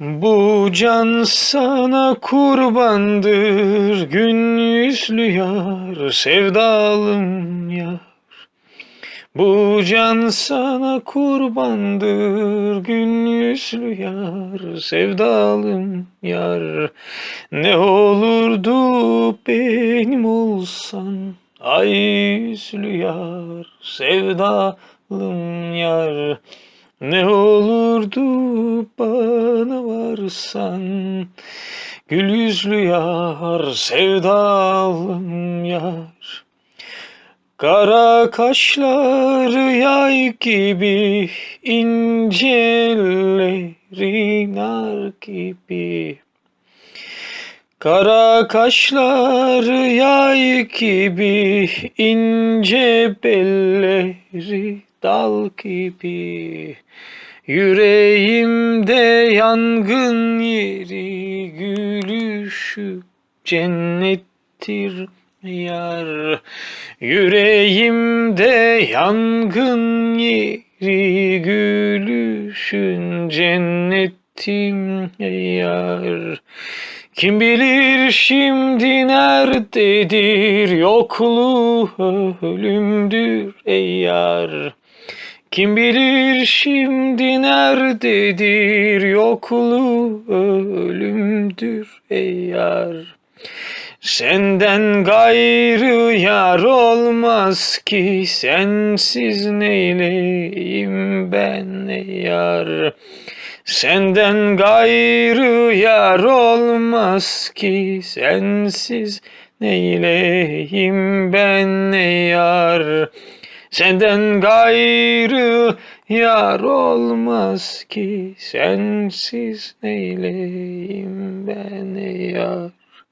Bu can sana kurbandır gün yüzlü yar sevdalım yar. Bu can sana kurbandır gün yüzlü yar sevdalım yar. Ne olurdu benim olsan ay yüzlü yar sevdalım yar ne olurdu bana varsan Gül yüzlü yar sevdalım yar. Kara kaşları yay gibi ince elleri nar gibi. Kara kaşları yay gibi ince belleri dal gibi Yüreğimde yangın yeri gülüşü cennettir yar. Yüreğimde yangın yeri gülüşün cennetim yar kim bilir şimdi nerededir? Yokluğu ölümdür ey yar. Kim bilir şimdi nerededir? Yokluğu ölümdür ey yar. Senden gayrı yar olmaz ki sensiz neyleyim ben ey yar Senden gayrı yar olmaz ki. Sensiz neyleyim ben ey yar? Senden gayrı yar olmaz ki. Sensiz neyleyim ben ey yar